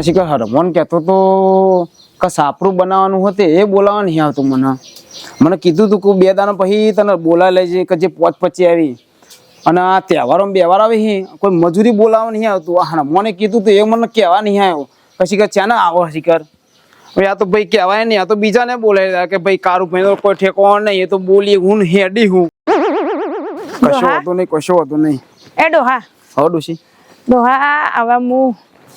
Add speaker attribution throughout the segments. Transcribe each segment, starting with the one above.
Speaker 1: આ કે હરમોન કહેતો તો કે સાપરું બનાવવાનું હતું એ બોલાવવા નહીં આવતું મને. મને કીધું હતું કે બે દાના પછી તને બોલાવી લેજે કે જે પોચ પચી આવી. અને આ તહેવારોમાં બેવાર આવે છે કોઈ મજૂરી બોલાવવા નહીં આવતું. આ હરમોને કીધું તો એ મને કહેવા નહીં આવ્યો. પછી કે ચાને આવો હવે આ તો ભાઈ કહેવાય નહીં આ તો બીજાને બોલાવી કે ભાઈ કારું ભાઈ કોઈ ઠેકો નહીં એ તો બોલી હું હેડી હું. કશો? હતો નહીં કશો હતો નહીં.
Speaker 2: એ ડોહા.
Speaker 1: હા ડોશી.
Speaker 2: ડોહા હવે હું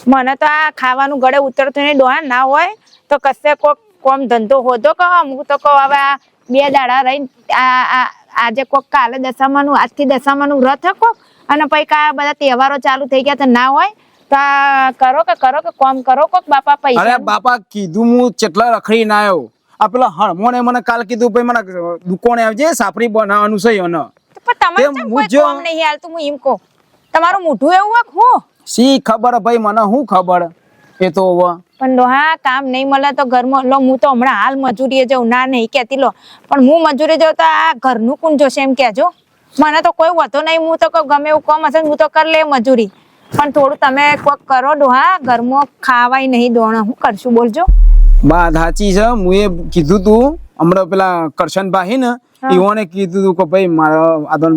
Speaker 2: મને તો આ ખાવાનું ગળે ઉતરતું નહીં ડોહા ના હોય તો કશે કોક કોમ ધંધો હોતો કહો હું તો કહો હવે આ બે દાડા આ આજે કોક કાલે દશામાનું આજથી દશામાનું વ્રત કોક અને પછી કા બધા તહેવારો ચાલુ થઈ ગયા તો ના હોય તો કરો કે કરો કે કોમ કરો કોક બાપા
Speaker 1: અરે
Speaker 2: પૈસા
Speaker 1: બાપા કીધું હું ચેટલા રખડી ના આવ્યો. આ પેલા હણમોને મને કાલ કીધું ભાઈ મને દુકાને આવજે સાપરી બનાવવાનું છે એને
Speaker 2: પણ તમારે
Speaker 1: હું
Speaker 2: કોમ નહીં હાલતું હું એમ કહું. તમારું મોઢું એવું હોય હું?
Speaker 1: શી ખબર ભાઈ મને શું ખબર? એ તો
Speaker 2: પણ ડોહા કામ નહીં મળે તો ઘરમાં લો હું તો હમણાં હાલ મજૂરીએ જાઉં. ના નહીં કહેતી લો. પણ હું મજૂરી જાઉં તો આ ઘરનું કોણ જોશે એમ કહેજો. મને તો કોઈ વધો નહીં હું તો ગમે એવું કામ હશે હું તો કરી લે મજૂરી. પણ થોડું તમે કોક કરો ડોહા ઘરમાં ખાવાય નહીં દોણા. હું કરશું બોલજો.
Speaker 1: વાત સાચી છે. હું એ કીધું તું હમણાં પેલા કરશનભાઈ ને ઈવોને કીધું તું કે ભાઈ મારા આદન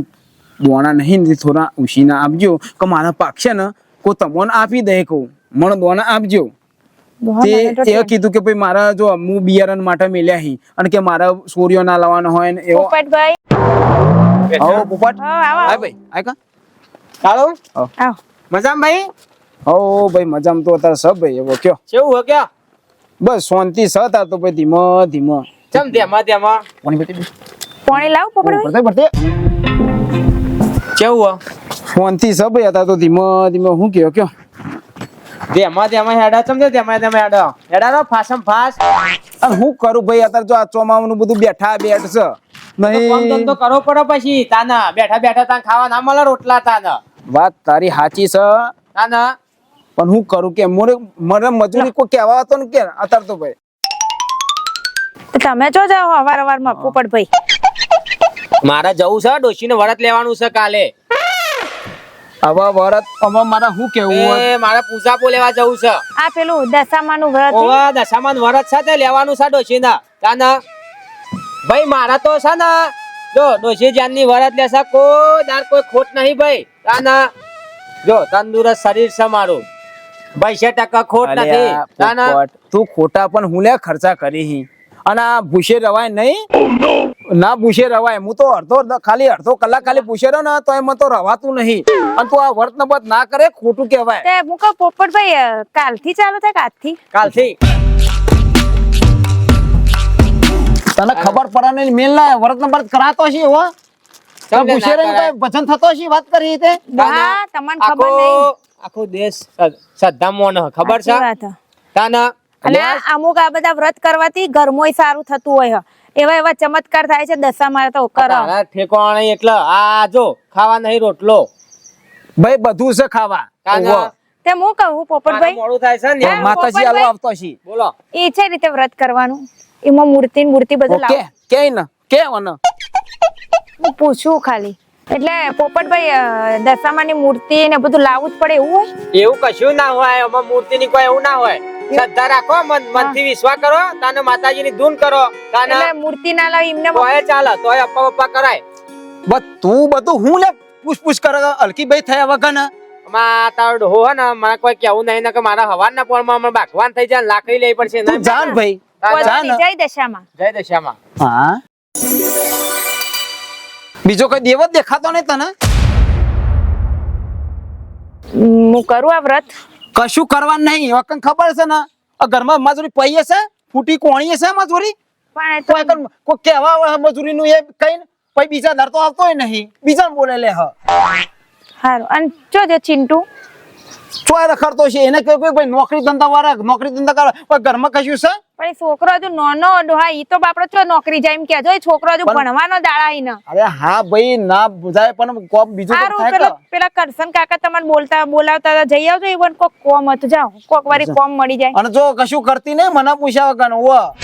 Speaker 1: દોણા નહીં થોડા ઉછીના આપજો. કે મારા પાકશે ને કો તમોન આપી દે કહું મણ દોણા આપજો. તે એ કીધું કે ભાઈ મારા જો હું બિયારણ માટે મેલ્યા હી અને કે મારા સૂર્યો ના લાવવાનો હોય ને એવો.
Speaker 2: પોપટભાઈ.
Speaker 1: આવો પોપટ.
Speaker 2: આવો.
Speaker 1: ભાઈ આય કા?
Speaker 3: હાલો?
Speaker 2: આવો.
Speaker 3: મજામ ભાઈ?
Speaker 1: હો ભાઈ મજામાં તો અત્યારે સબ ભાઈ એવો કયો?
Speaker 3: કેવું હો ક્યાં?
Speaker 1: બસ શાંતિ સ તાર તો ભાઈ ધીમો ધીમો.
Speaker 3: ચમ ધ્યામાં ધ્યામાં?
Speaker 1: પાણી બેટી
Speaker 2: પાણી લાવ પોપટભાઈ.
Speaker 1: ભરતે પડતે
Speaker 3: કેવું હો?
Speaker 1: શાંતિ સ ભાઈ અત્યારે તો ધીમો ધીમો હું કયો કયો?
Speaker 3: ધ્યામાં ધ્યામાં હેડા ચમ દે ધ્યામાં ધ્યામાં હેડા. હેડા રો ફાસમ ફાસ.
Speaker 1: અને હું કરું ભાઈ? અત્યારે જો આ ચોમાવાનું બધું બેઠા બેઠ છે
Speaker 3: કામ
Speaker 1: નહીં.
Speaker 3: ધંધો કરવો પડે પછી. તાના બેઠા બેઠા તાન ખાવા ના મળે રોટલા તાના.
Speaker 1: વાત તારી સાચી છે.
Speaker 3: તાના.
Speaker 1: પણ હું કરું કે મોરે મને મજૂરી કોઈ કહેવા હતો ને કે અત્યારે તો ભાઈ?
Speaker 2: તમે જો જાઓ અવારમાં અવારમાં પોપટભાઈ
Speaker 3: મારે જવું છે ડોશીને વરત લેવાનું છે કાલે.
Speaker 1: હવે વરત હવે મારે શું કેવું હોય?
Speaker 3: એ મારે પૂજાપો લેવા જવું છે.
Speaker 2: આ પેલું દશામાનું વ્રત
Speaker 3: ઓવા દશામાન વરત છે તે લેવાનું છે ડોશીના. કાના ભાઈ મારા તો છે ને જો ડોશી જાનની વરત લેશે કોઈ દાર કોઈ ખોટ નહીં ભાઈ. કાના જો તંદુરસ્ત શરીર છે મારું. પૈસા ટકા ખોટ નથી.
Speaker 1: કાના
Speaker 3: તાના.
Speaker 1: તું ખોટા પણ હું લે ખર્ચા કરી હી. અને આ ભૂસે રવાય નહીં? ના ભૂસે રવાય. હું તો અડધો ખાલી અડધો કલાક ખાલી ભૂસે રહ્યો ને તો એમ તો રવાતું નહીં. અને તું આ વર્ત નબત ના કરે ખોટું કહેવાય.
Speaker 2: હું કહું પોપટભાઈ કાલથી ચાલુ થાય કાલથી
Speaker 3: કાલથી.
Speaker 1: તને ખબર પડે ને મેલ ના વર્ત નંબર કરાતો છે એવો? ભજન થતો છે વાત કરી તે
Speaker 2: હા તમને ખબર નહીં.
Speaker 3: આખો દેશ શ્રદ્ધામાં ખબર છે? તાના
Speaker 2: અને અમુક આ બધા વ્રત કરવાથી ઘરમોય સારું થતું હોય એવા એવા ચમત્કાર થાય છે દશામાં તો કરો.
Speaker 3: એટલે આ જો ખાવા નહીં રોટલો.
Speaker 1: ભાઈ બધું છે ખાવા.
Speaker 2: તે હું કહું પોપટભાઈ?
Speaker 3: મોડું થાય છે ને?
Speaker 1: માતાજી આલો આવતો છે
Speaker 3: બોલો.
Speaker 2: એ છે રીતે વ્રત કરવાનું. એમાં મૂર્તિ ને મૂર્તિ બધું
Speaker 1: ઓકે કે ને કે વન
Speaker 2: હું પૂછું ખાલી. એટલે પોપટભાઈ દશામાની મૂર્તિ ને બધું લાવવું જ પડે એવું હોય?
Speaker 3: એવું કશું ના હોય એમાં મૂર્તિ ની કોઈ એવું ના હોય. શ્રદ્ધા રાખો મન મનથી વિશ્વાસ કરો તાને માતાજીની ધૂન કરો તાને
Speaker 2: એટલે મૂર્તિ ના લાવી એમને
Speaker 3: તોય ચાલે તોય અપ્પા બપ્પા કરાય.
Speaker 1: બસ તું બધું હું લે? પૂછ પૂછ કરે અલકી ભાઈ થયા વગર ને.
Speaker 3: માં તારો ડોહો હે ને મને કોઈ કેવું નહીં ને કે મારા હવાના પોળમાં મને બાકવાન થઈ જાય લાકડી લેવી પડશે.
Speaker 1: તું જાન ભાઈ. જાન.
Speaker 2: જય દશામાં.
Speaker 3: જય દશામાં.
Speaker 1: હા. બીજો કોઈ દેવ જ દેખાતો નહીં તને?
Speaker 2: હું કરું આ વ્રત?
Speaker 1: કશું કરવા નહીં. વકન ખબર છે ને? આ ઘરમાં મજૂરી પૈયે છે? ફૂટી કોણીએ છે મજૂરી?
Speaker 2: પણ
Speaker 1: કોઈ કેવા આવે મજૂરી નું એ કઈ પછી બીજા દર તો આવતો નહીં. બીજા બોલે લે હા.
Speaker 2: સારું અને જોજો ચિંટુ
Speaker 1: ચોય રખડતો છે. એને કહ્યું કે ભાઈ નોકરી ધંધા વાળા નોકરી ધંધા કરે પણ ઘરમાં કશું છે?
Speaker 2: પણ છોકરો હજુ નાનો ડોહા ઈ તો બાપડો છો નોકરી જાય એમ કેજો એ છોકરો હજુ ભણવાનો દાડા ઈ ના.
Speaker 1: અરે હા ભાઈ ના બુજાય પણ કોક બીજું તો થાય
Speaker 2: પેલો? પેલા કરસન કાકા તમારે બોલતા બોલાવતા જઈ આવજો ઈવન કોક કોમ હતું. જાવ કોક વારી કોમ મળી જાય.
Speaker 1: અને જો કશું કરતી નહીં મને પૂછ્યા વગર ઓ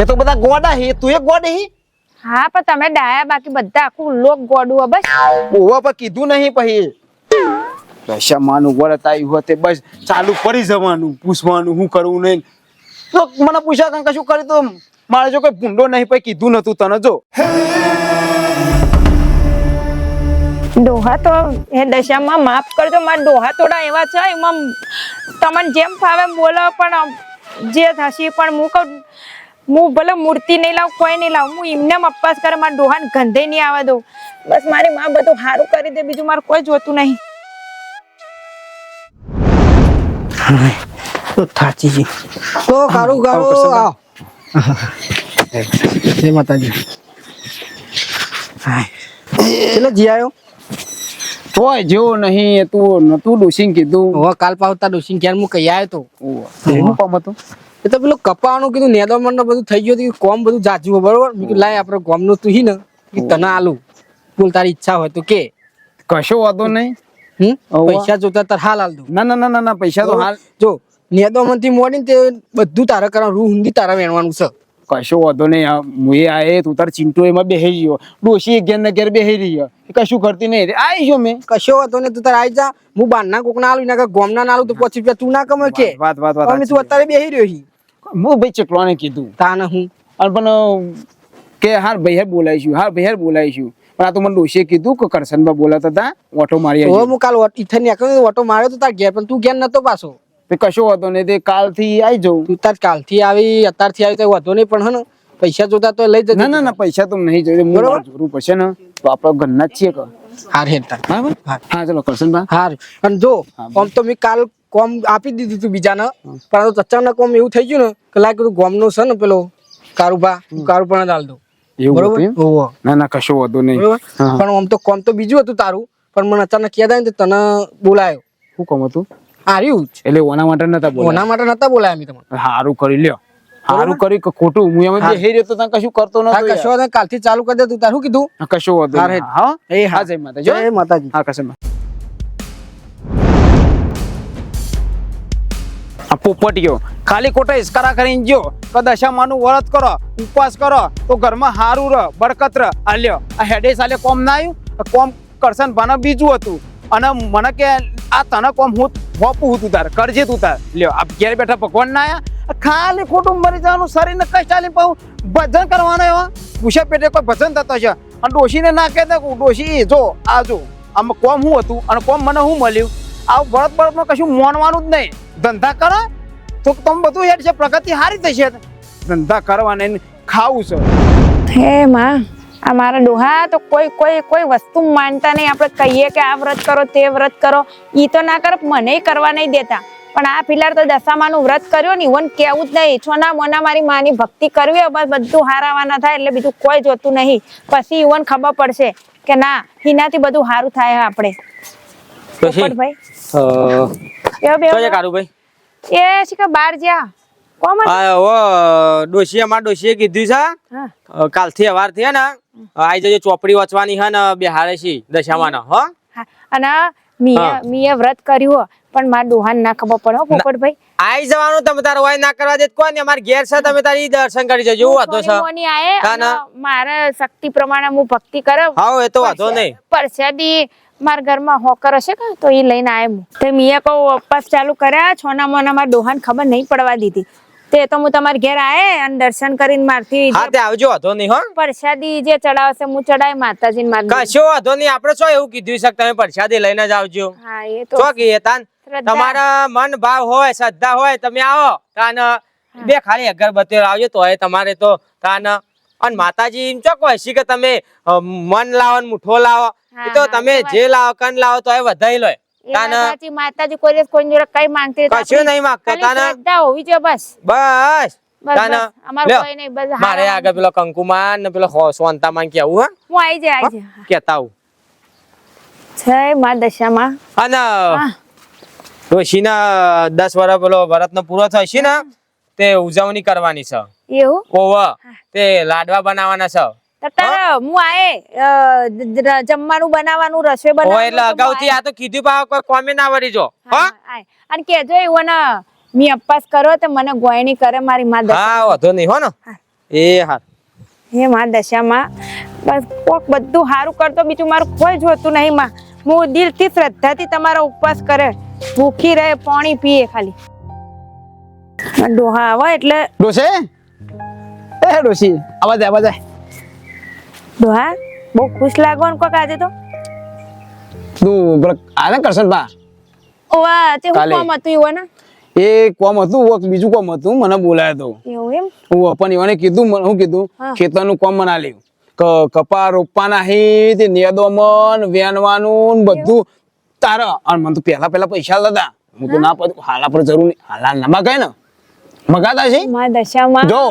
Speaker 1: એ તો બધા ગોડા હે. તું એક ગોડી હી?
Speaker 2: હા પણ તમે ડાયા બાકી બધા આખું લોક ગોડું બસ.
Speaker 1: ઓવા પર કીધું નહીં પછી. દશામાનું વરત આવ્યું હોય તે બસ ચાલુ કરી જવાનું, પૂછવાનું શું કરવું નહીં. તો મને પૂછ્યા કાંઈ કશું કરી તો મારે જો કોઈ ભૂંડો નહીં પછી કીધું નતું તને જો.
Speaker 2: ડોહા તો એ દશામાં માફ કરજો, મારા ડોહા થોડા એવા છે, એમાં તમને જેમ ફાવે બોલો પણ જે થશે પણ હું કહું, હું ભલે મૂર્તિ નહીં લાવું, કોઈ નહીં લાવું, હું એમને અપવાસ કરે, મારા ડોહાને ગંધે નહીં આવવા દઉં. બસ મારી માં બધું સારું કરી દે, બીજું મારે કોઈ જોતું નહીં.
Speaker 4: તો થાચી જી તો કારું કારું આવ જય માતાજી એટલે જી આવ્યો
Speaker 1: તોય જેવો નહીં એ તું નતું ડુસિંગ કીધું
Speaker 4: હવે કાલ પાવતા ડુસિંગ ક્યારે હું કહી આવ્યો તો
Speaker 1: એનું કામ હતું
Speaker 4: એ તો પેલું કપાવાનું કીધું નેદોમણ ને બધું થઈ ગયું હતું કે કોમ બધું જાજુ બરોબર મેં આપડે લાય આપણે ગોમનું તું હી ને તને આલું બોલ તારી ઈચ્છા હોય તો કે
Speaker 1: કશો વાંધો નહીં
Speaker 4: હમ? પૈસા જોતા તાર હાલ હાલ દઉં.
Speaker 1: ના ના ના ના પૈસા તો હાલ.
Speaker 4: જો નેદોમણથી મોડીને તે બધું તારા કરવાનું રૂ હુંદી તારા વેણવાનું છે.
Speaker 1: કશો વાંધો નહીં આ મુએ આયે તું તાર ચિંટુ એમાં બેહી ગયો. ડોશી ઘેર ને ઘેર બેહી રહી. કશું કરતી નહીં આવી ગયો મેં.
Speaker 4: કશો વાંધો નહીં તું તાર આવી જા. હું બારના કોક ના આલું ના ગોમના ના આલું તો પછી રૂપિયા તું ના કમાય કે.
Speaker 1: વાત વાત વાત
Speaker 4: તું અત્યારે બેહી રહ્યો છી
Speaker 1: હું ભાઈ ચકલાને કીધું.
Speaker 4: તાને હું.
Speaker 1: અને પણ કે હાર ભાઈ બોલાવીશું હાર ભાઈ બોલાવીશું. પણ આ તો મને ડોશીએ કીધું કે કરશનભાઈ બોલાતા હતા ઓટો મારી
Speaker 4: હું કાલ નીકળ્યો ઓટો માર્યો તો તાર ઘેર પણ તું ઘેર નતો પાછો.
Speaker 1: તે કશો વાંધો નહીં તે કાલથી આવી જાઉં.
Speaker 4: તું તાર કાલથી આવી અત્યારથી આવી તો વધુ નહીં પણ હે ને પૈસા જોતા તો લઈ જજો.
Speaker 1: ના ના ના પૈસા તો નહીં જોઈએ
Speaker 4: બરોબર.
Speaker 1: મારું પડશે ને. તો આપણે ઘરના જ છીએ કે?
Speaker 4: હાર હેર તાર.
Speaker 1: બરાબર?
Speaker 4: હા.
Speaker 1: ચલો કરશનભાઈ.
Speaker 4: હાર. અને જો આમ તો મેં કાલ કોમ આપી દીધું તું બીજાને પણ અચાનક કોમ એવું થઈ ગયું ને કે લાગ્યું ગોમનો છે ને પેલો કારુભા કારુભા ને દઉં
Speaker 1: એવું હતું. ના ના કશો વાંધો નહીં.
Speaker 4: પણ આમ તો કોમ તો બીજું હતું તારું પણ મને અચાનક યાદ આવ્યું તને બોલાયો.
Speaker 1: શું કામ હતું?
Speaker 4: હાર્યું જ.
Speaker 1: એટલે ઓના માટે નતા બોલ્યા?
Speaker 4: ઓના માટે નતા બોલાયા મેં તમને.
Speaker 1: સારું કરી લ્યો. સારું કરી ખોટું. હું એમ બેહી રહ્યો તો તને કશું કરતો
Speaker 4: હા
Speaker 1: નતો
Speaker 4: કશો વાંધો કાલથી ચાલુ કરી દે તું. તારું કીધું?
Speaker 1: કશો વાંધો હા
Speaker 4: એ હા.
Speaker 1: હા જય માતાજી. હો.
Speaker 4: જય માતાજી.
Speaker 1: હા કરશનબા આ પોપટીયો. ખાલી ખોટા ઇસ્કારા કરીને જો કે દશામાનું વ્રત કરો, ઉપવાસ કરો, તો ઘરમાં હારું રહ, બરકત રહ. આ લ્યો, આ હેડે આલે કોમ ના આવ્યું કોમ કરશન ભાના બીજું હતું. અને મને કે, આ તને કોમ હું હોપું હતું તાર, કરજે તું તાર. લ્યો, આ ઘેર બેઠા ભગવાન ના આયા. ખાલી ખોટું મરી જવાનું શરીરને કઈ ચાલી પાઉં ભજન કરવાના એવા? પૂછ્યા પેટે કોઈ ભજન થતો છે? અને ડોશીને ના કહેતા ડોશી જો, આ જો, આમાં કોમ શું હતું, અને કોમ મને શું મળ્યું? આ બળદ બળદમાં કશું મોનવાનું જ નહીં. ધંધા કરો તો તમે બધું હેડ છે પ્રગતિ સારી થશે ધંધા કરવાને ને ખાવું છે.
Speaker 2: હે માં આ મારા ડોહા તો કોઈ કોઈ કોઈ વસ્તુ માનતા નહીં. આપણે કહીએ કે આ વ્રત કરો તે વ્રત કરો. એ તો ના કર મને કરવા નહીં દેતા. પણ આ પિલાર તો દશામાનું વ્રત કર્યો ને ઇવન કેવું જ નહીં. છોના મોના મારી માની ભક્તિ કરવી હોય બસ બધું હારાવાના થાય એટલે બીજું કોઈ જોતું નહીં. પછી ઇવન ખબર પડશે કે ના એનાથી બધું સારું થાય આપણે.
Speaker 3: ભાઈ છે કારુભાઈ
Speaker 2: એ છે બાર જ્યાં. કોમ
Speaker 3: આ ઓ ડોશિયા માં ડોશિયા કીધું છે કાલથી અવાર થયા ને આઈ જજો ચોપડી વાંચવાની હે ને બેહારે છે દશામાં હો.
Speaker 2: અને મીએ મિયા વ્રત કર્યું હો, પણ માર દોહાન ના ખબર પડે પોપટભાઈ.
Speaker 3: આઈ જવાનું તમે તાર હોય ના કરવા દેત કોને અમાર ઘેર છે તમે તારી દર્શન કરી જજો વાંધો છે.
Speaker 2: મોની આયે
Speaker 3: મારા
Speaker 2: મારે શક્તિ પ્રમાણે હું ભક્તિ કરું.
Speaker 3: હા એ તો વાંધો નહીં.
Speaker 2: પરસાદી મારા ઘરમાં હોકર હશે કે તો એ લઈને આવ્યો તે મીએ કહું ઉપવાસ ચાલુ કર્યા છોના મોના મારા ડોહાને ખબર નહીં પડવા દીધી. તે તો હું તમારા ઘેર આયે અને દર્શન કરીને મારથી
Speaker 3: હા તે આવજો વાંધો નહીં હો.
Speaker 2: પ્રસાદી જે ચડાવશે હું ચડાય માતાજીને માર
Speaker 3: કશો વાંધો નહીં આપણે શું એવું કીધું છે તમે પ્રસાદી લઈને જ આવજો.
Speaker 2: હા એ તો
Speaker 3: શું કહીએ તાન? તમારા મન ભાવ હોય શ્રદ્ધા હોય તમે આવો તાન બે ખાલી અગરબત્તી લાવજો તો એ તમારે તો તાન અને માતાજી એમ ચોક હોય છે કે તમે મન લાવો ને મુઠ્ઠો લાવો. એ તો તમે જે લાવો કન લાવો તો એ વધાઈ લો
Speaker 2: માતાજી કોઈ કોઈની જોડે કઈ માંગતી.
Speaker 3: કશું નહીં માંગતો તાના
Speaker 2: હોવી જોઈએ બસ.
Speaker 3: બસ.
Speaker 2: કોઈ
Speaker 3: મારે આગળ પેલો કંકુમાન ને પેલો હો- સોનતામાન કેવું હા?
Speaker 2: હું આવી જાય આવી જાય
Speaker 3: કેતા આવું.
Speaker 2: છે માં દશામાં.
Speaker 3: અને ડોશીના દસ વર્ષ પેલો ભરતનો પૂરો થશે ને તે ઉજવણી કરવાની છે.
Speaker 2: એવું?
Speaker 3: ઓવા તે લાડવા બનાવવાના છે.
Speaker 2: તો તારે હું આયે જમવાનું બનાવવાનું રસોઈ બનાવવાનું
Speaker 3: એટલે અગાઉથી આ તો કીધું પા કોઈ કોમે ના વળી જો.
Speaker 2: હા અને કેજો એવું ને મી અપાસ કરો તો મને ગોયણી કરે મારી માં દશા.
Speaker 3: હા વધો નહીં હો ને. એ હા.
Speaker 2: હે માં દશામાં બસ કોક બધું સારું કરતો બીજું મારું કોઈ જોતું નહીં માં. હું દિલથી શ્રદ્ધાથી તમારો ઉપવાસ કરે. ભૂખી રહે પાણી પીએ ખાલી. ડોહા આવે એટલે.
Speaker 1: ડોસે એ ડોસી આવા જાય આવા જાય
Speaker 2: ડોહા બહુ ખુશ લાગો ને કોક આજે તો?
Speaker 1: તું આને કરશન બા?
Speaker 2: ઓવા તે હું. કોમ હતું એવું ને
Speaker 1: એ કોમ હતું કોક બીજું કોમ હતું મને બોલાયો તો.
Speaker 2: એવું એમ?
Speaker 1: હું પણ એને કીધું મને શું કીધું?
Speaker 2: હા.
Speaker 1: ખેતરનું કોમ મના લ્યું કે કપા રોપવાના હી તે નેદોમન વેનવાનું બધું. તારા અને મને તો પહેલા પહેલા પૈસા લેતા હું તો ના પડ્યું હાલા પર જરૂર નહીં. હાલા ના મગાય ને. મગાતા છે? જો.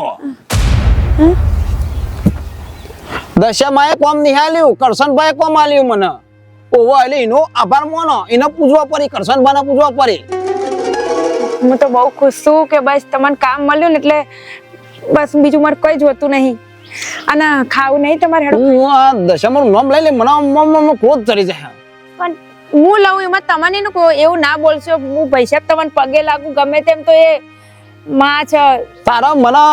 Speaker 1: દશામાં એ કોમ નિહાલ્યું કરશનભાઈ કોમ આલ્યું મને. ઓવો એટલે એનો આભાર માનો. એને પૂછવા પડી કરશનભાઈને પૂછવા પડી.
Speaker 2: હું તો બહુ ખુશ છું કે બસ તમને કામ મળ્યું ને એટલે બસ બીજું મારે કઈ જોતું નહીં. અને ખાવું નહીં તમારે હેડો.
Speaker 1: હું આ દશામાં નામ લઈ લે મને આમ ક્રોધ ચડી જાય.
Speaker 2: પણ હું લઉં એમાં તમને એવું ના બોલશો. હું પૈસા તમને પગે લાગુ ગમે તેમ તો એ માં છે.
Speaker 1: તારા મને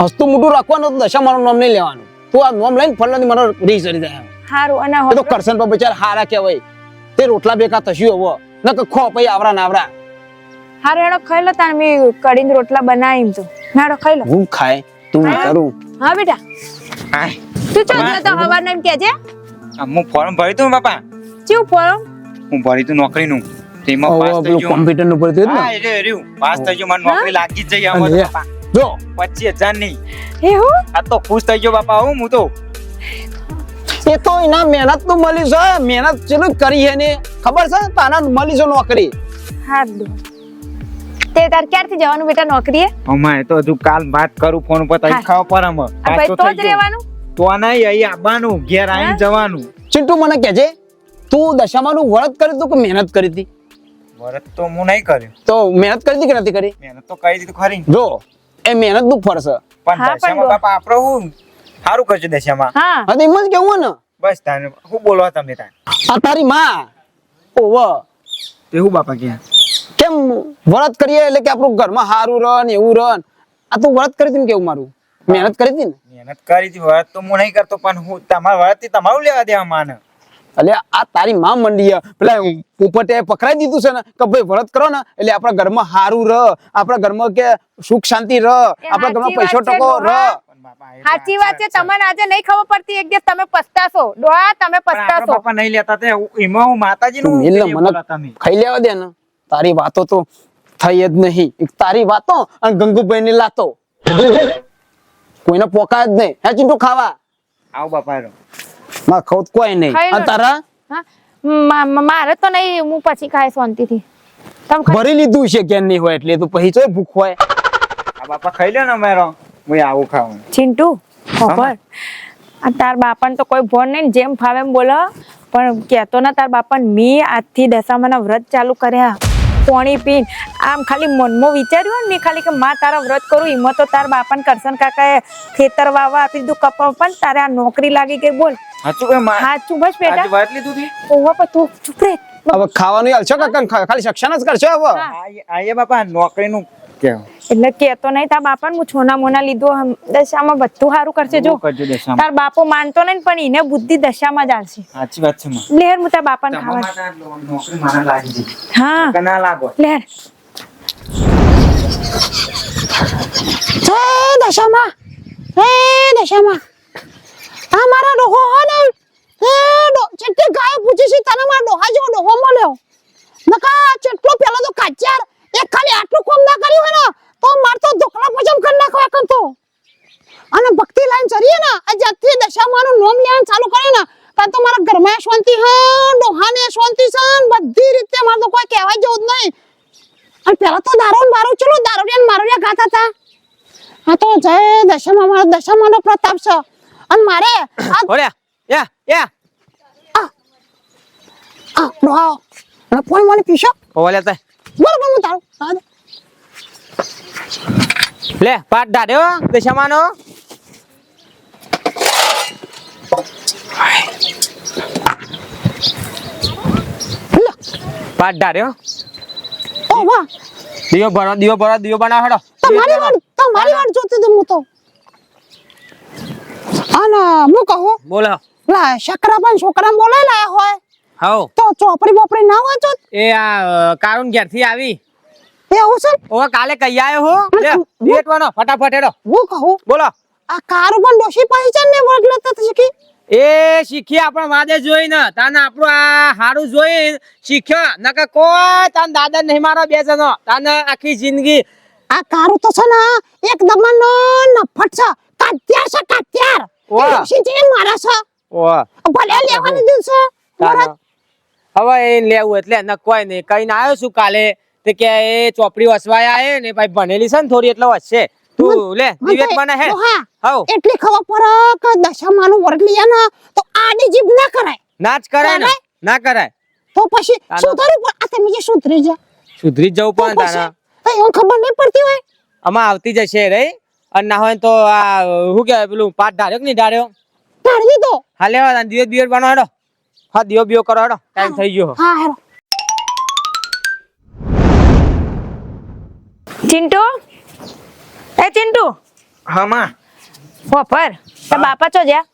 Speaker 1: હસતું મોટું રાખવાનું દશામાનું નામ નહીં લેવાનું. તું આ નોમ લઈને ફરલાથી મને રીસ ચડી જાય.
Speaker 2: હારું અને
Speaker 1: તો કરશન પર બિચાર હારા કહેવાય. તે રોટલા બેકા થશું હવે. ન કે ખો પછી આવરા નાવરા
Speaker 2: હારે એનો ખાઈ લો તાણ મેં કડીન રોટલા બનાવી તો. નાડો ખાઈ લો.
Speaker 1: હું ખાય તું કરું.
Speaker 2: હા બેટા. તું ચો તો હવારનો એમ કહેજે.
Speaker 5: હું ફોર્મ ભરી તું બાપા?
Speaker 2: ચેવું ફોર્મ?
Speaker 5: હું ભરી તું નોકરીનું. તેમાં પાસ થઈ ગયો.
Speaker 1: કોમ્પ્યુટરનું પડતું
Speaker 5: હા એટલે રહ્યું. પાસ થઈ ગયો મને નોકરી લાગી જ જઈ આમાં બાપા.
Speaker 1: જો.
Speaker 5: પચીસ હજારની
Speaker 2: એવું?
Speaker 5: આ તો ખુશ થઈ ગયો બાપા હું હું તો.
Speaker 1: એ તો એના મહેનતનું મળી છે મહેનત ચેલું કરી એને. ખબર છે તાના મળી છે નોકરી.
Speaker 2: હા તે તાર ક્યારથી જવાનું બેટા નોકરીએ?
Speaker 5: અમારે તો હજુ કાલ વાત કરું ફોન પર તઈ ખાવ પર અમ
Speaker 2: તો જ રહેવાનું?
Speaker 5: તો નહીં અહીં આવવાનું ઘેર આવીને જવાનું.
Speaker 1: ચિંટુ મને કહેજે તું દશામાં નું વરત કરી તું કે મહેનત કરી હતી?
Speaker 5: વરત તો હું નહીં કર્યું.
Speaker 1: તો મહેનત કરી હતી કે નથી કરી?
Speaker 5: મહેનત તો કરી દીધું ખરી
Speaker 1: જો એ મહેનતનું ફળ છે.
Speaker 2: પણ
Speaker 5: દશામાં બાપા આપણો હું? સારું કરજો દશામાં.
Speaker 2: હા.
Speaker 1: હા તો એમ જ કેવું ને.
Speaker 5: બસ તાને હું બોલવા તમે તાન.
Speaker 1: આ તારી માં. ઓવ.
Speaker 5: તે હું બાપા કે
Speaker 1: કેમ વરત કરીએ એટલે કે આપણું ઘરમાં સારું રન ને એવું રન? આ તું વરત કરી હતી કેવું મારું? મહેનત કરી હતી ને?
Speaker 5: મહેનત કરી હતી વરત તો હું નહીં કરતો પણ હું તમારા વરતથી તમારું લેવા દેવા માને.
Speaker 1: એટલે આ તારી માં મંડી. પેલા પોપટે પકડાઈ દીધું છે ને કે ભાઈ વ્રત કરો ને એટલે આપણા ઘરમાં સારું રહ. આપણા ઘરમાં કે સુખ શાંતિ રહ. આપણા ઘરમાં પૈસો ટકો રહ.
Speaker 2: સાચી વાત છે તમને આજે નહીં ખબર પડતી એક દિવસ તમે પસ્તાશો. ડોહા તમે પસ્તાશો.
Speaker 5: બાપા નહીં લેતા તે એમાં હું માતાજી નું
Speaker 1: મિલ મને ખાઈ લેવા દે ને. તારી વાતો તો થઈ જ નહીં. એક તારી વાતો અને ગંગુભાઈ ની લાતો. કોઈને પોકાય જ નહીં. હે ચિંટુ ખાવા?
Speaker 5: આવ બાપા રો
Speaker 1: માં ખોટ કોઈ નહીં.
Speaker 2: ખાઈ લો.
Speaker 1: અને
Speaker 2: હા? મા- મા- મારે તો નહીં હું પછી ખાય શાંતિથી. તમે ખાઈ-
Speaker 1: ભરી લીધું છે કે નહીં હોય એટલે તું પછી તો ભૂખ હોય.
Speaker 5: આ બાપા ખાઈ લે ને અમારો. હું આવું ખાવું
Speaker 2: ચિંટુ ખબર? આ તાર બાપાને તો કોઈ ભોર નહીં ને જેમ ફાવે એમ બોલો. પણ કહેતો ના તાર બાપાને મી આજથી દશામાના વ્રત ચાલુ કર્યા. પોણી પીન આમ ખાલી મનમાં વિચાર્યું હોય ને મેં ખાલી કે માં તારા વ્રત કરું એમાં તો તાર બાપાને કરશન કાકાએ ખેતર વાવા આપી દીધું કપા પણ તારે આ નોકરી લાગી ગઈ બોલ.
Speaker 5: હાચું
Speaker 2: બસ બેટા.
Speaker 5: વાત લીધું તી?
Speaker 2: ઓવા પર તું ચૂપ રે.
Speaker 1: હવે ખાવાનું હાલશો કાકા ખાલી સક્ષન જ કરશો હવે?
Speaker 5: આયે બાપા નોકરીનું કેવું?
Speaker 2: એટલે કેતો નહીં તાર બાપા હું છોના મોના લીધો દશામાં બધું સારું કરશે જો. તાર બાપો માનતો નહીં પણ એને બુદ્ધિ દશામાં જ આવશે
Speaker 5: સાચી વાત છે માં.
Speaker 2: લેર હું તાર બાપાને ખાવા
Speaker 5: નોકરી મારા લાગી
Speaker 2: હા.
Speaker 5: કે ના લાગો.
Speaker 2: લેર.
Speaker 6: હે દશામાં. હે દશામાં. આ મારા ડોહો હો ને? હે ડો ચેટલી ગાય પૂછી છે તને મારા ડોહા જેવો ડોહો મળ્યો. નકા ચેટલો પેલો તો કાચ્યાર એક ખાલી આટલું કોમ ના કર્યું હોય ને તો માર તો દુખલા પજમ કરી નાખવા કંતો અને ભક્તિ લાઈન ચરીએ ને આ જાતથી દશામાનું નોમ લેવાનું ચાલુ કર્યું ને તાર તો મારા ઘરમાં શાંતિ હે ડોહાને શાંતિ છે બધી રીતે મારે તો કોઈ કહેવાય જેવું જ નહીં. અને પેલા તો દારૂ મારું ચલો દારૂડિયા ને મારુડિયા ગાતા હતા. હા તો જય દશામાં મારો દશામાંનો પ્રતાપ છે. અને મારે
Speaker 3: ઓલ્યા યા યા.
Speaker 6: આ ડોહા ફોન મને પીશો.
Speaker 3: ઓલે તે
Speaker 6: બોલ બોલ તારું. હા.
Speaker 3: લે પાટ દાડ્યો દશામાનો પાટ દાડ્યો
Speaker 6: ઓ વાહ.
Speaker 3: દીવો ભરો દીવો ભરો દીવો બનાવો હેડો.
Speaker 6: તમારી વાત તમારી વાડ જોતી હું તો. આના હું કહું?
Speaker 3: બોલો.
Speaker 6: લા શકરા પણ છોકરા બોલાઈ લાયા હોય.
Speaker 3: હવ.
Speaker 6: તો ચોપડી બોપડી ના વાંચો
Speaker 3: એ આ કારુન ઘેરથી આવી.
Speaker 6: એવું છે
Speaker 3: ઓ કાલે કઈ આવ્યો હું? બેટવાનો ફટાફટ હેડો.
Speaker 6: હું કહું?
Speaker 3: બોલો.
Speaker 6: આ કારું પણ ડોશી પહેચાન ને વર્ગ લેતા શીખી?
Speaker 3: એ શીખી આપણે વાદે જોઈ ને તાને આપણું આ હારું જોઈ શીખ્યો. નકર કોઈ તાન દાદા નહીં મારો બે જણો. તાને આખી જિંદગી.
Speaker 6: આ કારું તો છે ને એક દમનો નફટ છે. કાત્યાર છે કાત્યાર
Speaker 3: ઓ.
Speaker 6: એ મારા છે.
Speaker 3: ઓ.
Speaker 6: ભલે લેવાની દિલ
Speaker 3: હવે એ લેવું એટલે ન કોઈ નહીં. કઈ ના આવ્યો છું કાલે. તે કે એ ચોપડી વસવાય આયે ને ભાઈ ભણેલી છે ને થોડી એટલે વસશે. તું લે દિવેટ બને હે
Speaker 6: હા એટલી ખબર પડે કે દશામાનું વર્ગ લે ને તો આડી જીભ ના કરાય.
Speaker 3: ના જ કરાય ને. ના કરાય.
Speaker 6: તો પછી
Speaker 3: તાનો.
Speaker 6: પણ આ તમે જે સુધરી જા.
Speaker 3: સુધરી જવું પણ તારા
Speaker 6: એવું ખબર નહીં પડતી હોય?
Speaker 3: આમાં આવતી જશે રે. અને ના હોય તો આ શું કહેવાય પેલું પાઠ ધાર્યો કે નહીં ધાર્યો?
Speaker 6: ટાળી દીધો.
Speaker 3: હાલે હવે દિવસ દિવસ બનો હેડો. હા દિયો બીઓ કરો હેડો. ટાઈમ થઈ ગયો.
Speaker 6: હા હેરો
Speaker 2: ચિંટુ? એ ચિંટુ?
Speaker 5: હા માં.
Speaker 2: વફર તો બાપા ચો જ્યાં?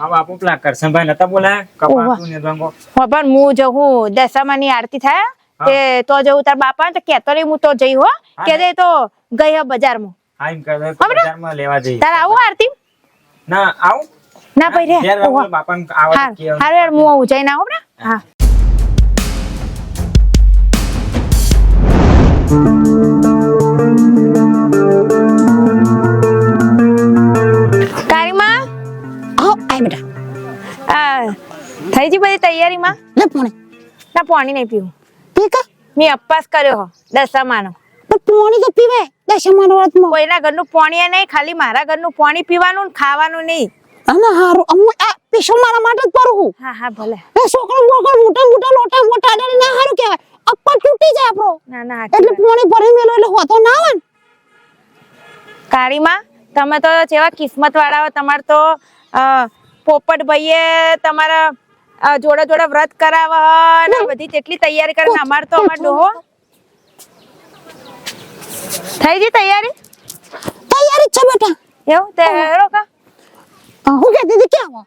Speaker 5: હા બાપુ પેલા કરશનભાઈ નતા બોલાયા કપાતું ને રંગો.
Speaker 2: વફર હું જઉં દશામાની આરતી થાય તે તો જવું તાર બાપા તો કેતો હું તો જઈ હો. કે દે તો ગઈ હો બજારમાં.
Speaker 5: હા એમ કરે બજારમાં લેવા જઈએ.
Speaker 2: તાર આવું આરતી?
Speaker 5: ના આવું?
Speaker 2: ના રે.
Speaker 5: આવા કે
Speaker 2: હાર. હું ને તૈયારીમાં?
Speaker 6: ના પોણી.
Speaker 2: ના પાણી નહીં પીવું.
Speaker 6: પી
Speaker 2: મેં અપવાસ કર્યો હો દશામાનો.
Speaker 6: તો પોણી તો પીવે દશામાનું વ્રતમાં
Speaker 2: કોઈના ઘરનું પાણી નહીં ખાલી મારા ઘરનું પાણી પીવાનું ને ખાવાનું નહીં.
Speaker 6: અને હારું અમુ આ પીશો મારા માટે જ પરું હું.
Speaker 2: હા હા ભલે.
Speaker 6: એ છોકરો બોકરો મોટા મોટા લોટા મોટા ડરે ના હારું કહેવાય. અપ્પા તૂટી જાય આપણો.
Speaker 2: ના ના
Speaker 6: એટલે. પોણી ભરી મેલો એટલે હોતો ના હોય
Speaker 2: કાળીમાં તમે તો જેવા કિસ્મત વાળા હો તમારે તો પોપટ ભાઈએ તમારા જોડે જોડા વ્રત કરાવવા ને બધી તેટલી તૈયારી કરે અમાર તો અમાર ડોહો. થઈ ગઈ તૈયારી?
Speaker 6: તૈયારી છે બેટા.
Speaker 2: એવું? તે હેરો કા?
Speaker 6: હું કહેતી હતી ક્યાં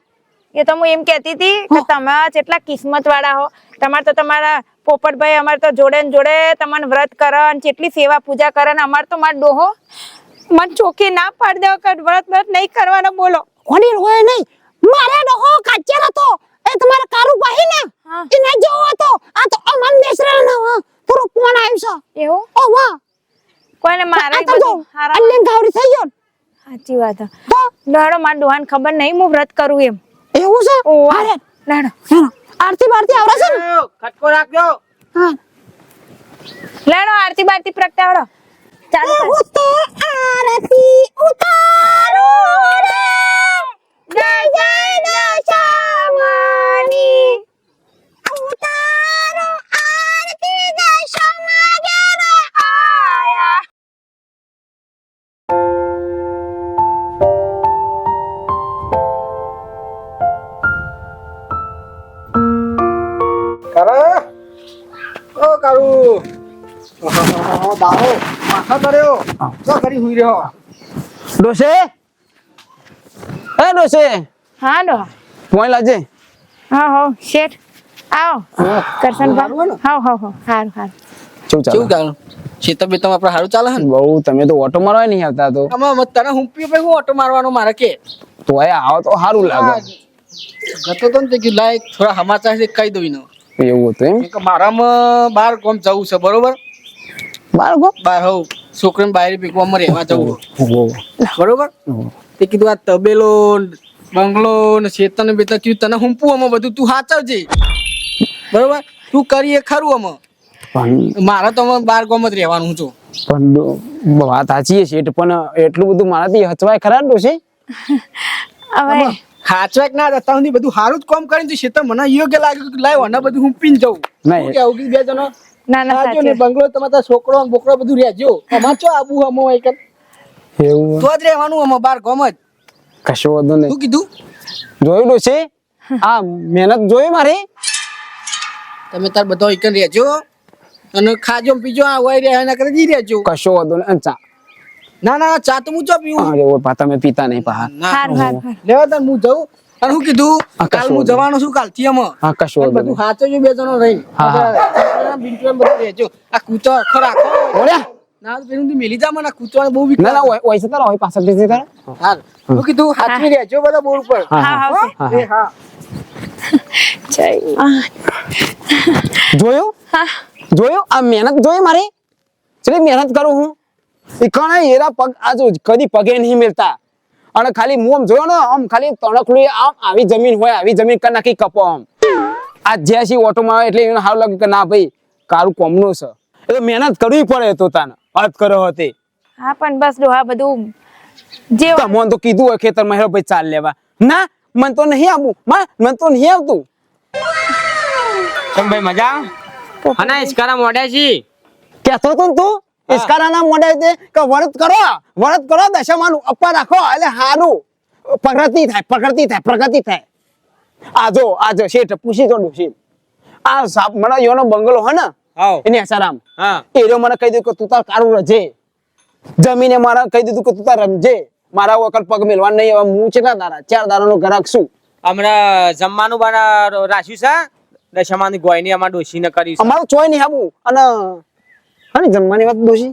Speaker 2: એ તો હું એમ કહેતી હતી કે તમે જેટલા કિસ્મત વાળા હો તમારે તો તમારા પોપટભાઈ અમારે તો જોડે ને જોડે તમને વ્રત કરે અને જેટલી સેવા પૂજા કરે ને અમારે તો મારો ડોહો. મન ચોખ્ખી ના પાડી દેવા કે વ્રત વ્રત નહીં કરવાનો બોલો.
Speaker 6: કોની રોય નહીં? મારે ડોહો કાચેર હતો. એ તમારા કારુ પાહી ને. એ ના જેવો હતો. આ તો અમન બેસરા નો પૂરો કોણ આવ્યો છે?
Speaker 2: એવો?
Speaker 6: ઓ વાહ.
Speaker 2: કોઈને મારે
Speaker 6: તો
Speaker 2: હારા
Speaker 6: અલ્લીન ગાવડી થઈ ગયો
Speaker 2: સાચી વાત
Speaker 6: તો?
Speaker 2: લાડો માં ડોહાને ખબર નહીં હું વ્રત કરું એમ.
Speaker 6: એવું છે? અરે
Speaker 2: લાડો
Speaker 6: આરતી બારતી આવડે છે ને?
Speaker 3: ખટકો રાખજો.
Speaker 6: હા.
Speaker 2: લેણો આરતી બારતી પ્રગટાવડો ચાલો.
Speaker 6: હું તો આરતી ઉતારો રે જય જય દશામાની
Speaker 4: કર્યો? તો કરી હુઈ રહ્યો.
Speaker 1: ડોસે? એ ડોસે?
Speaker 2: હા ડોહા
Speaker 1: પોઈ લાજે?
Speaker 2: હા હો શેઠ. આવો. કરશન
Speaker 4: ને?
Speaker 2: હા હા હા હારું હારું.
Speaker 4: કેવું
Speaker 1: ચાલે?
Speaker 4: કાળુ શેતર બેતમ આપણે સારું ચાલે હે
Speaker 1: બહુ તમે તો ઓટો મારવા નહીં આવતા તો.
Speaker 4: આમાં તને હુંપી ભાઈ હું ઓટો મારવાનો મારે કે?
Speaker 1: તો એ આવો તો સારું લાગે.
Speaker 4: જતો તો ને તે કીધું થોડા સમાચાર છે કહી દઉં
Speaker 1: એવું હતું એમ?
Speaker 4: કે મારામાં બાર કોમ જવું છે બરોબર?
Speaker 1: બાળકો
Speaker 4: બાર હવ છોકરીને બહાર પીકવામાં રહેવા જવું. બરોબર? તે કીધું આ તબેલો બંગલો ને શેતન બેતન કીધું તને હુંપું આમાં બધું? તું સાચવજે. બરોબર? તું કરીએ ખરું આમાં. મારે તો અમે બાર ગામ જ રહેવાનું છું.
Speaker 1: પણ વાત સાચી છે પણ એટલું બધું મારાથી હચવાય ખરા ને છે
Speaker 2: હવે
Speaker 4: હાચવાક ના હતા સુધી બધું સારું જ કામ કરીને તું શેતર મને યોગ્ય લાગ્યું કે લાવ અને બધું હું પીન જવું નહીં. કેવું કે બે જણો
Speaker 2: ના ના
Speaker 4: ને બંગલો તમારા છોકરો ને બોકરો બધું રહેજો અમાર ચો આબુ હમો એક
Speaker 1: એવું
Speaker 4: તો જ રહેવાનું અમાર બાર ગોમ જ.
Speaker 1: કશો વધુ નહીં.
Speaker 4: શું કીધું?
Speaker 1: જોયું છે? આ મહેનત જોઈ મારી?
Speaker 4: તમે તાર બધા એક રહેજો. અને ખાજો પીજો આ હોય રહે એના કરે જી રહેજો.
Speaker 1: કશો વધુ નહીં. ચા?
Speaker 4: ના ના ચા તો હું ચો પીવું?
Speaker 1: અરે ઓ પા તમે પીતા નહીં પા.
Speaker 4: હાર
Speaker 2: હારું હારું હારું.
Speaker 4: લેવા તાર હું જઉં. અને હું કીધું કાલ હું જવાનો છું કાલથી અમે
Speaker 1: હા કશો
Speaker 4: બધું
Speaker 1: સાચો
Speaker 4: બધું બે જણો રહી
Speaker 1: હા,
Speaker 4: બધું રહેજો આ કૂતો આખો રાખો.
Speaker 1: ઓળ્યા.
Speaker 4: ના તો પેલું મેલી જા મને આ બહુ બીક
Speaker 1: ના ના
Speaker 4: લાગે.
Speaker 1: હોય- હોય છે તારો હોય પાછળ જશે તારો
Speaker 4: હા હું કીધું સાચવી રહેજો બધા બોર ઉપર.
Speaker 1: હા
Speaker 2: હા.
Speaker 1: હા
Speaker 2: જોયો.
Speaker 1: જય? આ મહેનત જોઈ મારી? ચલી મહેનત કરું હું? એ કણે એરા પગ આજ કદી પગે નહીં મિલતા. અને ખાલી હું આમ જોયો ને આમ ખાલી તણકલું આમ આવી જમીન હોય આવી જમીન કરી નાખી કપો આમ. આ જ્યાંથી ઓટોમાં આવે એટલે એને સારું લાગે કે ના ભાઈ કારું કોમનું છે. એટલે મહેનત કરવી પડે તો તાને વાત કરો હતી.
Speaker 2: હા પણ બસ ડોહા બધું જે મોન
Speaker 1: તમને તો કીધું હોય ખેતરમાં હેરો ભાઈ ચાલ લેવા. ના મન તો નહીં આવું. માં મન તો નહીં આવતું.
Speaker 3: કેમ ભાઈ મજા? હના ઇસ્કારા મોડ્યા છી.
Speaker 1: કહેતો તો તું. ઇસ્કારાના મોઢે તે કે વરત કરો વરત કરો દશામાનું અપા રાખો એટલે હારું. પ્રગતિ થાય પ્રગતિ થાય પ્રગતિ થાય. આ જો આ જો શેઠ પૂછી જો ડોશી. આ સાપ મને યોનો બંગલો હે ને એની અસારામ
Speaker 3: હા.
Speaker 1: એ રહ્યો મને કહી દીધું કે તું તાર કારું રજે. જમીને મારા કહી દીધું કે તું તાર રમજે. મારા વખત પગ મેલવા નહીં હવે હું કેટલા દાડા ચાર દાડાનો ઘરાક શું?
Speaker 3: હમણાં જમવાનું બના રાખ્યું છે? દશામાની ગોયની અમાર ડોશીને કરી છે
Speaker 1: અમારું ચોય નહીં આવું અને હા જમવાની વાત ડોશી?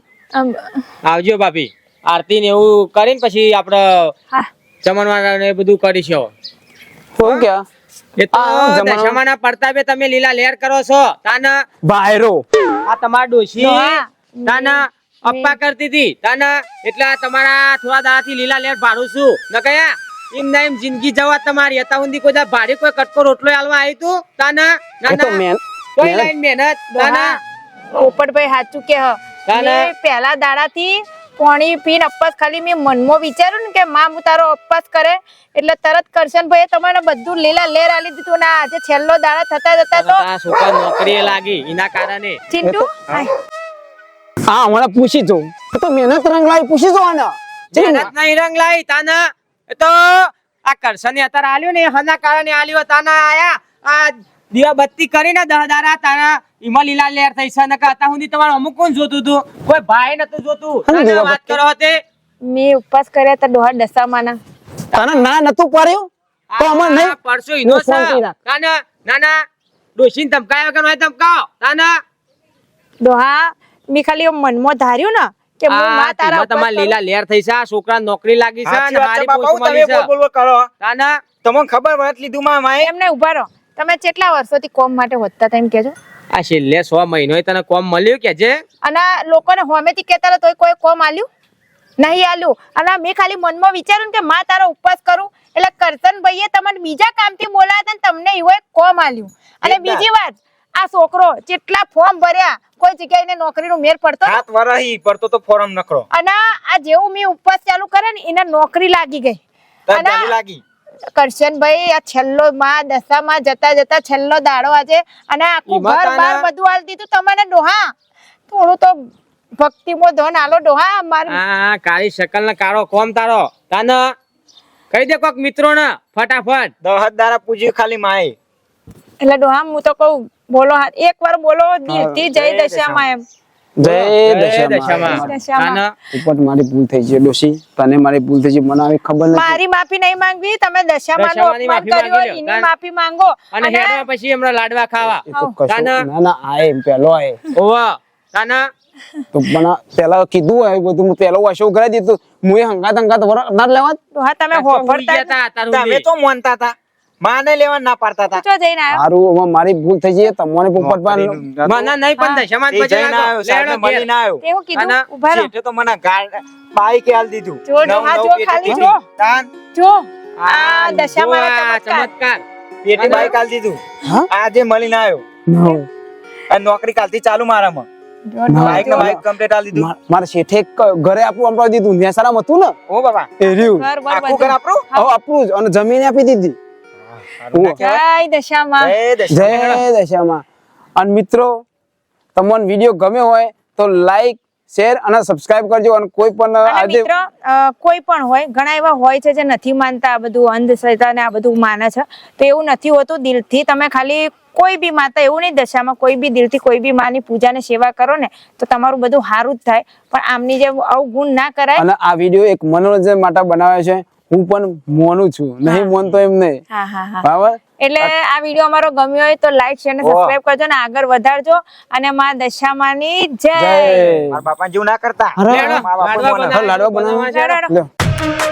Speaker 3: આવજો ભાભી. આરતી ને એવું કરીને પછી આપણે
Speaker 2: હા.
Speaker 3: ને બધું કરીશું.
Speaker 1: હું કે
Speaker 3: એ તો દશામાના પડતાબે તમે લીલા લેર કરો છો. તાના
Speaker 1: બાયરો
Speaker 3: આ તમાર ડોશી. તાના અપ્પા કરતી હતી. તાના એટલે આ તમારા થોડા દાડાથી લીલા લેર ભાડું છું. ન કયા? એમ ના એમ જિંદગી જવા તમારી. હતા ઊંધી કોઈ ભારે કોઈ કટકો રોટલો આલવા આવી તું? તાના ના
Speaker 1: તો
Speaker 3: ના
Speaker 1: મેન
Speaker 3: કોઈ લાઈન મહેનત? તાના
Speaker 2: પોપટભાઈ સાચું કે હ.
Speaker 3: ના, ના.
Speaker 2: પહેલા દાડાથી પોણી પીન અપ્પાસ ખાલી મેં મનમાં વિચાર્યું ને કે માં હું તારો અપ્પાસ કરે એટલે તરત કરશન ભાઈ તમારે બધું લીલા લેર આલી દીધું ને આજે છેલ્લો દાડા થતા જતા તો
Speaker 3: આ છોકરા નોકરીએ લાગી એના કારણે.
Speaker 2: ચિંટુ?
Speaker 1: હા. હમણાં પૂછી જો તો મહેનત રંગ લાવી પૂછી જો આને
Speaker 3: મહેનત નહીં રંગ લાવી તાના. તો આ કરશન અત્યારે આલ્યું ને હના કારણે આલ્યું તાના આયા. આ દીવા બત્તી કરીને દહ દારા તારા ઈમાં લીલા લેર થઈ છે. નકા હતા સુધી તમારે અમુક કોણ જોતું તું કોઈ ભાઈ નતું જોતું? વાત કરો તે
Speaker 2: મે ઉપવાસ કર્યા હતા ડોહા દશામાના
Speaker 1: તને ના નતું પાડ્યું? તો અમાર નહીં?
Speaker 3: પરસો ઈનો
Speaker 1: સા
Speaker 3: કાના નાના ડોશીને ધમકાયા વગર હોય ધમકાવો. તાના
Speaker 2: ડોહા મી ખાલી મનમાં ધાર્યું ને કે હું માં તારા
Speaker 3: તમારે. લીલા લેર થઈ છે. આ છોકરા નોકરી લાગી છે અને
Speaker 5: બાપા,
Speaker 3: પોસ્ટ મળી છે
Speaker 5: તમને ખબર વાત લીધું માં માએ?
Speaker 2: એમને ઊભા રહો. તમે કેટલા વર્ષોથી કોમ માટે હોતા તેમ કેજો
Speaker 3: આ છેલ્લે સો મહિનો તને કોમ મળ્યું કે જે?
Speaker 2: અને લોકોને હોમેથી કહેતા તોય કોઈ કોમ આલ્યું? નહીં આલ્યું. અને મેં ખાલી મનમાં વિચાર્યું કે માં તારો ઉપવાસ કરું. એટલે કરતન ભાઈએ તમને બીજા કામથી બોલાયા હતા તમને એવો એક કોમ આલ્યું. અને બીજી વાત આ છોકરો જેટલા ફોર્મ ભર્યા કોઈ જગ્યાએ એને નોકરીનો મેર પડતો.
Speaker 5: હાથ વરહી પડતો તો ફોર્મ નખરો
Speaker 2: અને આ જેવું મેં ઉપવાસ ચાલુ કરે ને એને નોકરી લાગી ગઈ. અને
Speaker 5: લાગી?
Speaker 2: કરશનભાઈ આ છેલ્લો માં દશામાં જતા જતા છેલ્લો દાડો આજે. અને આખું ઘર બાર બધું આલી દીધું તમને ડોહા? થોડું તો ભક્તિમો ધન. આલો ડોહા મારી
Speaker 3: આ કાળી શકલ ને કાળો કોમ તારો. તાન કહી દે કોક મિત્રો ને ફટાફટ.
Speaker 5: દોહત દારા પૂજ્યું ખાલી માય
Speaker 2: એટલે ડોહા હું તો કહું બોલો હાથ એક વાર બોલો દિલથી જય દશામાં એમ.
Speaker 1: જય
Speaker 3: જય
Speaker 1: દશામાં.
Speaker 3: દશામાં.
Speaker 2: દશામાં.
Speaker 3: તાન
Speaker 1: ઉપર મારી ભૂલ થઈ છે ડોશી. તને મારી ભૂલ થઈ છે મને આવી ખબર નથી.
Speaker 2: મારી માફી નહીં માંગવી તમે દશામાં
Speaker 3: દશામાની
Speaker 2: અપમાન
Speaker 3: માફી
Speaker 2: કર્યું
Speaker 3: માંગી લ્યો.
Speaker 2: એની માફી માંગો.
Speaker 3: અને
Speaker 2: અને
Speaker 3: હેડવા પછી હમણાં લાડવા ખાવા.
Speaker 1: એ. ના ના આ એમ પેલો આય
Speaker 3: ઓવા તાના
Speaker 1: તો પણ પેલા કીધું હોય બધું હું પેલો વાશો કરાવી દીધું? હું એ હંગાત હંગાત વર ના લેવા
Speaker 2: તમે હોફરતા
Speaker 5: તમે તો માનતા હતા માને લેવા ના પાડતા હતા.
Speaker 2: તો જઈને આવ્યો?
Speaker 1: સારું હવે મારી ભૂલ થઈ છે તમને પોપટ
Speaker 3: મને નહીં પણ થાય જ
Speaker 5: પછી જઈને આવ્યો સાહેબને
Speaker 3: મળી
Speaker 5: ના આવ્યો.
Speaker 2: એવું કીધું
Speaker 3: અને
Speaker 2: ઊભા રહો.
Speaker 5: તો મને બાઈક આલ દીધું.
Speaker 2: જો,
Speaker 5: હા
Speaker 2: જો, ખાલી જો.
Speaker 5: તાન.
Speaker 2: જો.
Speaker 3: આ
Speaker 2: દશા
Speaker 3: મારા
Speaker 2: ચમત્કાર.
Speaker 5: પેટી બાઈક આલ દીધું.
Speaker 1: હા?
Speaker 5: આજે મળીને આવ્યો. અને નોકરી કાલથી ચાલુ મારામાં. બાઈક ને. બાઈક કમ્પ્લીટ આલ દીધું.
Speaker 1: મા- મારા શેઠે ઘરે આપવું અમરાવી દીધું નેસારામ હતું ને?
Speaker 5: ઓ બાબા.
Speaker 1: એ રહ્યું.
Speaker 5: આખું ઘર આપણું?
Speaker 1: હવે જ. અને જમીન આપી દીધી.
Speaker 5: ના?
Speaker 2: જય દશામાં.
Speaker 5: જય દશામાં.
Speaker 1: અને મિત્રો તમને વીડિયો ગમ્યો હોય તો લાઈક શેર અને સબસ્ક્રાઇબ કરજો અને કોઈ પણ આજે
Speaker 2: મિત્રો કોઈ પણ હોય ઘણા એવા હોય છે જે નથી માનતા આ બધું અંધશ્રદ્ધા ને આ બધું માને છે તો એવું નથી હોતું. દિલથી તમે ખાલી કોઈ બી માતા એવું નહીં દશામાં કોઈ બી દિલથી કોઈ બી માની પૂજા ને સેવા કરો ને તો તમારું બધું સારું જ થાય. પણ આમની જેમ અવગુણ ના કરાય.
Speaker 1: અને આ વીડિયો એક મનોરંજન માટે બનાવ્યો છે. હું પણ મોનું છું. નહીં મોનતો એમ નહીં.
Speaker 2: હા હા હા.
Speaker 1: બરાબર?
Speaker 2: એટલે આ વીડિયો અમારો ગમ્યો હોય તો લાઈક શેર અને સબસ્ક્રાઇબ કરજો ને આગળ વધારજો. અને માં દશામાની જય.
Speaker 1: જય.
Speaker 5: મારા બાપા જીવ ના કરતા.
Speaker 3: લાડવા
Speaker 1: બનાવવા